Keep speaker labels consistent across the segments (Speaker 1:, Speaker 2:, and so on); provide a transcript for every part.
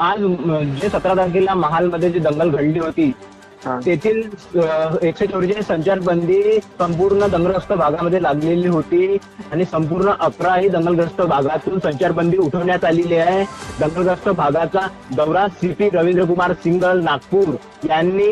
Speaker 1: आज जे सतरा तारखेला महालमध्ये जी दंगल घडली होती तेथील एकशे चौवेचाळीस संचारबंदी संपूर्ण दंगलग्रस्त भागामध्ये लागलेली होती आणि संपूर्ण अकरा ही दंगलग्रस्त भागातून संचारबंदी उठवण्यात आलेली आहे. दंगलग्रस्त भागाचा दौरा सीपी रवींद्रकुमार सिंगल नागपूर यांनी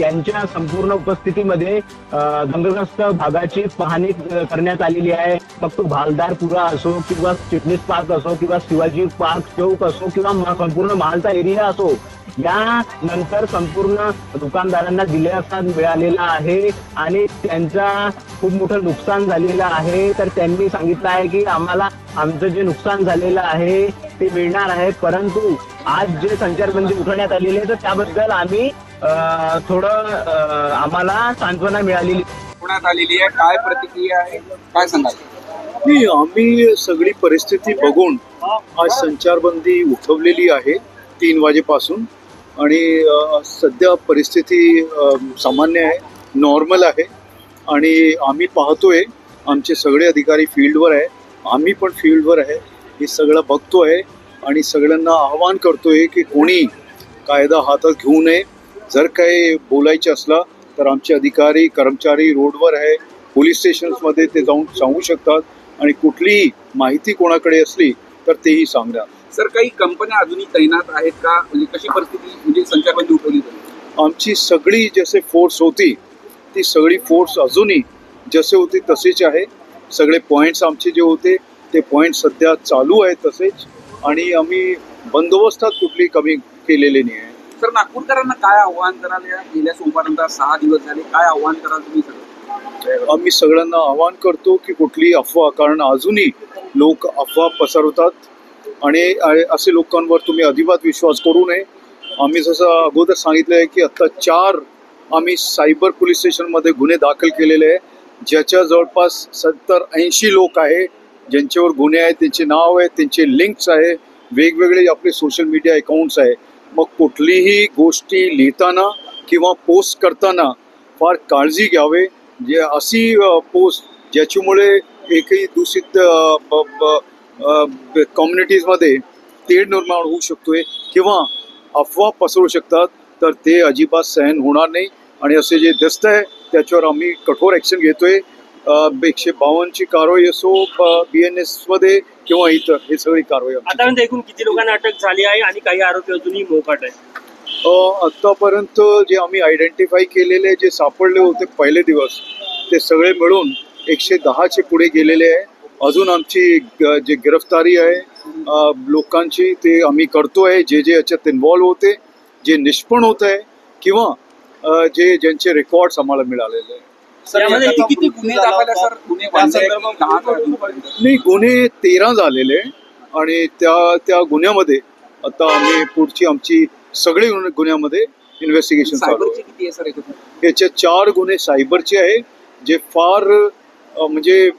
Speaker 1: यांच्या संपूर्ण उपस्थितीमध्ये दंगलग्रस्त भागाची पाहणी करण्यात आलेली आहे. मग तो भालदारपुरा असो किंवा चिटणीस पार्क असो किंवा शिवाजी पार्क चौक असो किंवा संपूर्ण महालचा एरिया असो या नंतर संपूर्ण दुकानदारांना दिलासा मिळालेला आहे आणि त्यांचा खूप मोठं नुकसान झालेलं आहे. तर त्यांनी सांगितलं आहे की आम्हाला आमचं जे नुकसान झालेलं आहे ते मिळणार आहे. परंतु आज जे संचारबंदी उठवण्यात आलेली आहे तर त्याबद्दल आम्ही थोडं आम्हाला सांत्वना मिळालेली
Speaker 2: पुण्यात आलेली आहे. काय प्रतिक्रिया आहे? काय सांगाल?
Speaker 3: नाही आम्ही सगळी परिस्थिती बघून आज संचारबंदी उठवलेली आहे तीन वाजेपासून. आणि सध्या परिस्थिती सामान्य आहे नॉर्मल आहे. आणि आम्ही पाहतोय आमचे सगळे अधिकारी फील्डवर आहे. आम्ही पण फील्डवर आहे. हे सगळं बघतो आहे आणि सगळ्यांना आवाहन करतो आहे की कोणी कायदा हातात घेऊ नये. जर काही बोलायचं असला तर आमचे अधिकारी कर्मचारी रोडवर आहे. पोलीस स्टेशन्समध्ये ते जाऊन सांगू शकतात. आणि कुठलीही माहिती कोणाकडे असली तर तेही सांगा
Speaker 2: सर काही कंपन्या अजूनही तैनात आहेत का? म्हणजे कशी परिस्थिती म्हणजे संचारबंदी उठवली
Speaker 3: आमची सगळी जसे फोर्स होती ती सगळी फोर्स अजूनही जसे होते तसेच आहे. सगळे पॉईंट्स आमचे जे होते ते पॉईंट सध्या चालू आहेत तसेच. आणि आम्ही बंदोबस्तात कुठली कमी केलेली नाही आहे.
Speaker 2: सर नागपूरकरांना काय आव्हान कराल या? गेल्या सोमवारनंतर सहा दिवस झाले. काय आव्हान कराल तुम्ही सगळं
Speaker 3: आम्ही सगळ्यांना आवाहन करतो की कुठलीही अफवा कारण अजूनही लोक अफवा पसरवतात. आणि असे लोकांवर तुम्ही अजिबात विश्वास करू नये. आम्ही जसं अगोदर सांगितलं आहे की आत्ता चार आम्ही सायबर पोलीस स्टेशनमध्ये गुन्हे दाखल केलेले आहे. ज्याच्या जवळपास सत्तर ऐंशी लोक आहे ज्यांच्यावर गुन्हे आहेत त्यांचे नाव आहे त्यांचे लिंक्स आहे वेगवेगळे आपले सोशल मीडिया अकाउंट्स आहे. मग कुठलीही गोष्टी लिहिताना किंवा पोस्ट करताना फार काळजी घ्यावे. जे अशी पोस्ट ज्याच्यामुळे एकही दूषित कम्युनिटीजमध्ये तेढ निर्माण होऊ शकतोय किंवा अफवा पसरू शकतात तर ते अजिबात सहन होणार नाही. आणि असे जे दिसत आहे त्याच्यावर आम्ही कठोर ॲक्शन घेतोय. एकशे बावन्नची कारवाई असो बी एन एसमध्ये किंवा इतर हे सगळी कारवाई
Speaker 4: आतापर्यंत एकूण किती लोकांना अटक झाली आहे आणि काही आरोपी अजूनही मोकाट आहे
Speaker 3: आत्तापर्यंत जे आम्ही आयडेंटिफाय केलेले जे सापडले होते पहिले दिवस ते सगळे मिळून एकशे दहाचे पुढे गेलेले आहे. अजून आमची जे गिरफ्तारी आहे लोकांची ते आम्ही करतोय जे जे याच्यात इन्व्हॉल्व होते जे निष्पण होत आहे किंवा जे ज्यांचे रेकॉर्ड्स आम्हाला मिळालेले आहे
Speaker 2: आहे. आहे?
Speaker 3: नाही गुन्हे तेरा झालेले आहे आणि त्या त्या गुन्ह्यामध्ये आता आम्ही पुढची आमची सगळी गुन्हे- गुन्ह्यामध्ये इन्व्हेस्टिगेशन चालू आहे.
Speaker 2: सायबरचे किती आहे सर याच्यात?
Speaker 3: याचे चार गुन्हे सायबरचे आहे जे फार म्हणजे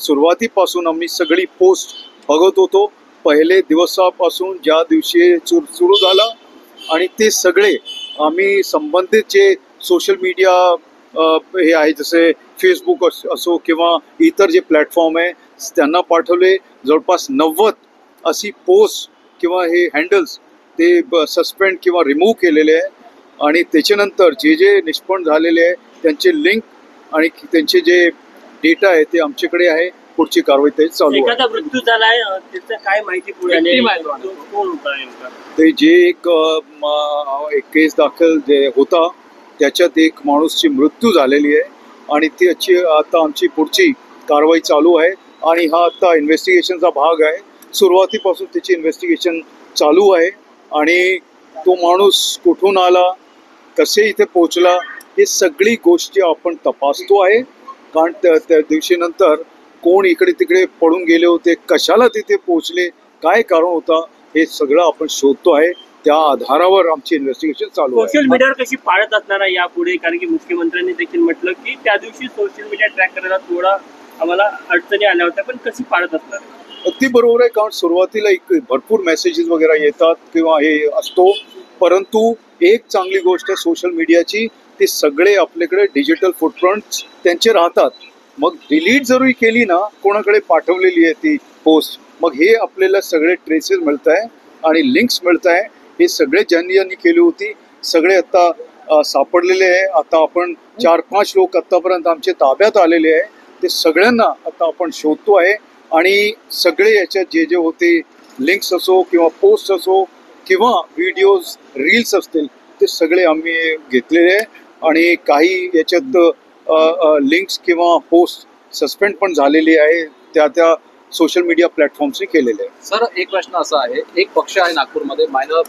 Speaker 3: सुरुवातीपासून आम्ही सगळी पोस्ट बघत होतो. पहिले दिवसापासून ज्या दिवशी चूर सुरू झाला आणि ते सगळे आम्ही संबंधित जे सोशल मीडिया हे आहे जसे फेसबुक असो किंवा इतर जे प्लॅटफॉर्म आहे त्यांना पाठवले. जवळपास नव्वद अशी पोस्ट किंवा हे हँडल्स ते सस्पेंड किंवा रिमूव्ह केलेले आहे. आणि त्याच्यानंतर जे जे निष्पन्न झालेले आहे त्यांचे लिंक आणि त्यांचे जे डेटा आहे ते आमच्याकडे आहे. पुढची कारवाई ते चालू आहे.
Speaker 4: एखादा मृत्यू झालाय त्याचं काय माहिती पुढे आली
Speaker 2: Victim आहे. तो.
Speaker 4: तो कोण होता नेमका?
Speaker 3: ते जे एक अ, म, एक केस दाखल जे होता त्याच्यात एक माणूसची मृत्यू झालेली आहे आणि त्याची आता आमची पुढची कारवाई चालू आहे आणि हा आता इन्व्हेस्टिगेशनचा भाग आहे. सुरुवातीपासून त्याची इन्व्हेस्टिगेशन चालू आहे आणि तो माणूस कुठून आला कसे इथे पोचला हे सगळी गोष्टी आपण तपासतो आहे. कारण त्या त्या दिवशीनंतर कोण इकडे तिकडे पडून गेले होते कशाला तिथे पोचले काय कारण होता हे सगळं आपण शोधतो आहे. त्या आधारावर आमची इन्व्हेस्टिगेशन चालू आहे.
Speaker 4: सोशल मीडियावर कशी पाळत असणार आहे यापुढे? कारण की मुख्यमंत्र्यांनी देखील म्हटलं की त्या दिवशी सोशल मीडिया ट्रॅक करायला थोडा आम्हाला अडचणी आल्या होत्या पण कशी पाळत असणार?
Speaker 3: अगदी बरोबर आहे कारण सुरुवातीला एक भरपूर मेसेजेस वगैरे येतात किंवा हे असतो. परंतु एक चांगली गोष्ट सोशल मीडियाची ते सगळे आपल्याकडे डिजिटल फुटप्रिंट्स त्यांचे राहतात. मग डिलीट जरी केली ना कोणाकडे पाठवलेली आहे ती पोस्ट मग हे आपल्याला सगळे ट्रेसेस मिळत आहे आणि लिंक्स मिळत आहे हे सगळे ज्यांनी ज्यांनी केली होती सगळे आता सापडलेले आहे. आता आपण चार पाच लोक आतापर्यंत आमच्या ताब्यात आलेले आहे. ते सगळ्यांना आता आपण शोधतो आहे. आणि सगळे याच्यात जे जे होते लिंक्स असो किंवा पोस्ट असो किंवा व्हिडिओज रील्स असतील ते सगळे आम्ही घेतलेले आहे. आणि काही याच्यात लिंक्स किंवा पोस्ट सस्पेंड पण झालेली आहे. त्या त्या सोशल मीडिया प्लॅटफॉर्म्सने केलेले आहे.
Speaker 2: सर एक प्रश्न असा आहे. एक पक्ष आहे नागपूरमध्ये मायनर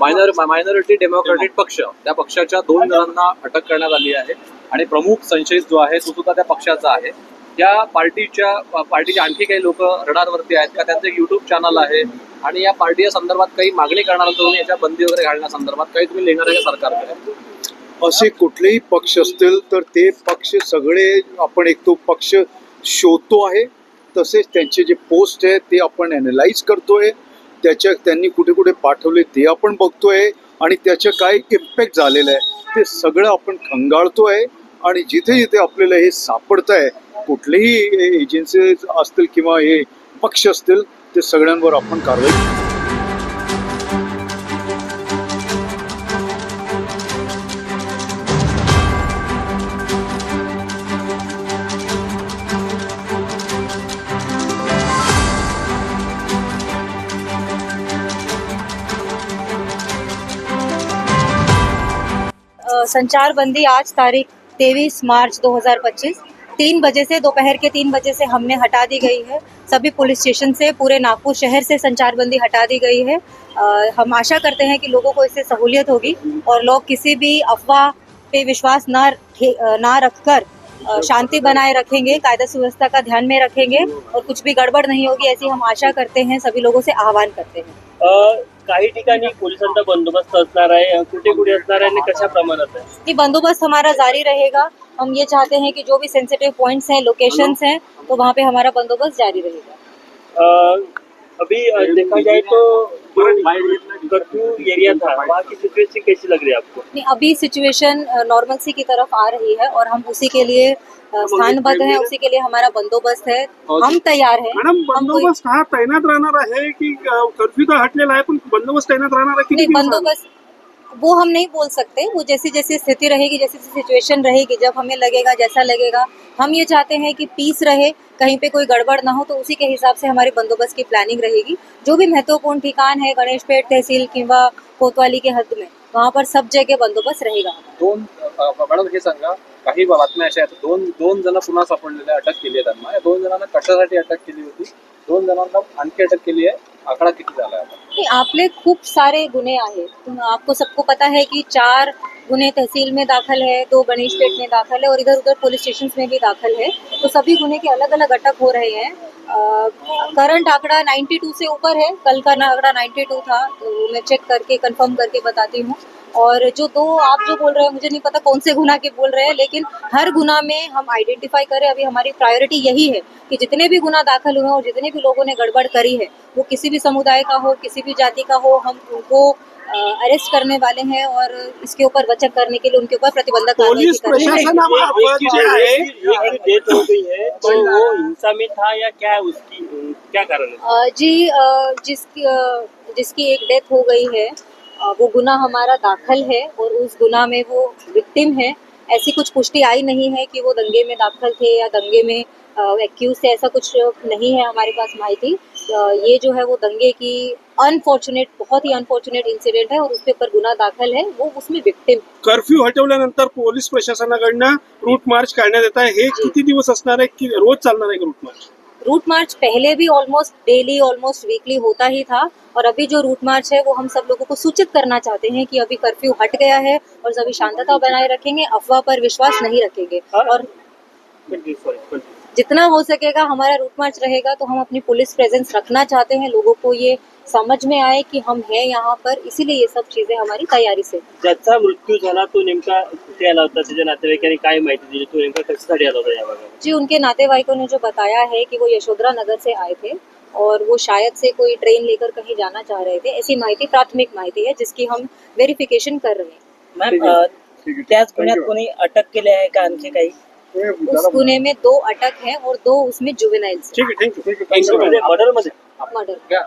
Speaker 2: मायनर मायनॉरिटी डेमोक्रेटिक पक्ष. त्या पक्षाच्या दोन जणांना अटक करण्यात आली आहे. आणि प्रमुख संशयित जो आहे तो सुद्धा त्या पक्षाचा आहे. या पार्टीच्या पार्टीचे आणखी काही लोक रडारवरती आहेत का? त्यांचं युट्यूब चॅनल आहे. आणि या पार्टी संदर्भात काही मागणी करणार तुम्ही याच्या बंदी वगैरे घालण्यासंदर्भात काही तुम्ही लिहिणार आहे सरकारकडे?
Speaker 3: असे कुठलेही पक्ष असतील तर ते पक्ष सगळे आपण एक तो पक्ष शोधतो आहे. तसेच त्यांचे जे पोस्ट आहेत ते आपण अनालाइज करतोय. त्याच्या त्यांनी कुठे कुठे पाठवले ते आपण बघतोय. आणि त्याचं काय इम्पॅक्ट झालेलं आहे ते सगळं आपण खंगाळतोय. आणि जिथे जिथे आपल्याला हे सापडत आहे कुठलेही एजन्सीज असतील किंवा हे पक्ष असतील ते सगळ्यांवर आपण कारवाई
Speaker 5: संचार बंदी आज तारीख तेईस मार्च 2025 तीन बजे से दोपहर के तीन बजे से हमने हटा दी गई है। सभी पुलिस स्टेशन से पूरे नागपुर शहर से संचार बंदी हटा दी गई है। अ, हम आशा करते हैं कि लोगों को इससे सहूलियत होगी और लोग किसी भी अफवाह पे विश्वास ना ना रखकर शांति बनाए रखेंगे कायदा सुव्यवस्था का ध्यान में रखेंगे और कुछ भी गड़बड़ नहीं होगी ऐसी हम आशा करते हैं सभी लोगों से आह्वान करते हैं।
Speaker 4: काही ठिकाणी पोलिसांचा बंदोबस्त असणार आहे कुठे कुठे असणार आहे आणि कशा प्रमाणात आहे?
Speaker 5: ये बंदोबस्त हमारा जारी रहेगा. हम ये चाहते हैं कि जो भी सेंसिटिव पॉइंट्स हैं लोकेशंस हैं तो वहाँ पे हमारा बंदोबस्त जारी रहेगा।
Speaker 4: अ, अभी अ, देखा जाए तो एरिया था? वहाँ की सिचुएशन कैसी लग रही है आपको?
Speaker 5: नहीं अभी सिचुएशन नॉर्मलसी की तरफ़ आ रही है और हम उसी के लिए स्थानबद्ध है उसी के लिए हमारा बंदोबस्त है। हम तैयार है।
Speaker 6: मॅडम बंदोबस्त हा तैनात रहना आहे की कर्फ्यू तो हटने आहे पण बंदोबस्त तैनात रहना आहे
Speaker 5: नहीं? बंदोबस्त वो हम नहीं बोल सकते। वो जैसी जैसी स्थिति रहेगी जैसी जैसी सिचुएशन रहेगी जब हमें लगेगा जैसा लगेगा हम ये चाहते हैं कि पीस रहे कहीं पे कोई गड़बड़ ना हो तो उसी के हिसाब से हमारे बंदोबस्त की प्लानिंग रहेगी। जो भी महत्वपूर्ण ठिकान है गणेश पेट तहसील किंवा कोतवाली के हद में वहाँ पर सब जगह बंदोबस्त रहेगा।
Speaker 2: दोन हे सांगा काही बातम्या अशा आहेत. दोन दोन जण पुन्हा सापडलेले आहे, अटक केली आहे त्यांना. दोन जणांना कशासाठी अटक केली होती? दोन जणांना आणखी अटक केली आहे. आकडा किती झाला आहे
Speaker 5: आपले खूप सारे गुने आहेत. आपको सबको पता है कि चार गुने तहसील में दाखिल है, दो गणेश पेट में दाखिल है और इधर उधर पुलिस स्टेशन में भी दाखिल है। तो सभी गुने के अलग अलग अटक हो रहे हैं। करंट आंकड़ा 92 से ऊपर है। कल का आंकड़ा 92 था तो मैं चेक करके कंफर्म करके बताती हूँ। और जो दो आप जो बोल रहे हैं मुझे नहीं पता कौन से गुना के बोल रहे हैं लेकिन हर गुना में हम आइडेंटिफाई करें अभी हमारी प्रायोरिटी यही है कि जितने भी गुना दाखिल हुए हैं और जितने भी लोगों ने गड़बड़ करी है वो किसी भी समुदाय का हो किसी भी जाति का हो हम उनको अरेस्ट करने वाले हैं और इसके ऊपर बचत करने के लिए उनके ऊपर प्रतिबंधक
Speaker 6: पोलीस
Speaker 5: हैं।
Speaker 4: एक डेथ हो। गई है तो वो हिंसा में था या क्या है उसकी क्या कारण है?
Speaker 5: जी जिसकी जिसकी एक डेथ हो गई है वो गुना हमारा दाखिल है और उस गुना में वो विक्टिम है। ऐसी कुछ पुष्टि आई नहीं है कि वो दंगे में दाखिल थे या दंगे में एक्यूज थे ऐसा कुछ नहीं है हमारे पास माहिती। ये जो है वो दंगे की अनफॉर्चुनेट बहुत ही अनफॉर्चुनेट इंसिडेंट है और उसके ऊपर गुना दाखिल है। वो उसमें विक्टिम
Speaker 6: कर्फ्यू हटवल्यानंतर पोलीस प्रशासनाकडनं रूट मार्च काढण्यात येत आहे. हे किती दिवस असणार आहे? की रोज चालणार आहे रूट मार्च
Speaker 5: रूट मार्च पहले भी ऑलमोस्ट डेली ऑलमोस्ट वीकली होता ही था और अभी जो रूट मार्च है वो हम सब लोगों को सूचित करना चाहते हैं कि अभी कर्फ्यू हट गया है और सभी शांतता बनाए रखेंगे अफवाह पर विश्वास नहीं रखेंगे और
Speaker 4: sorry, continue.
Speaker 5: जितना हो सकेगा हमारा रूट मार्च रहेगा तो हम अपनी पुलिस प्रेजेंस रखना चाहते हैं लोगों को ये समझ में आए कि हम हैं यहाँ पर इसीलिए ये सब चीज़ें हमारी तैयारी से।
Speaker 4: ज्याचा मृत्यू झाला तो नेमका कुठे आला होता त्याच्या नातेवाईकांनी काय माहिती दिली तो नेमका कशासाठी आला होता या भागात
Speaker 5: जी उनके नातेवाईकों ने जो बताया है कि वो यशोधरा नगर से आए थे और वो शायद से कोई ट्रेन लेकर कहीं जाना चाह रहे थे। ऐसी माहिती प्राथमिक माहिती है जिसकी हम वेरिफिकेशन कर रहे हैं।
Speaker 4: ठीक
Speaker 7: मॅम अ, त्याच गुन्ह्यात कोणी अटक केली आहे का आणखी काही?
Speaker 5: उस गुने में दो अटक हैं और दो उसमें जुवेनाइल्स
Speaker 6: ठीक आहे थँक्यू
Speaker 4: मर्डर मध्ये
Speaker 5: मर्डर
Speaker 2: क्या?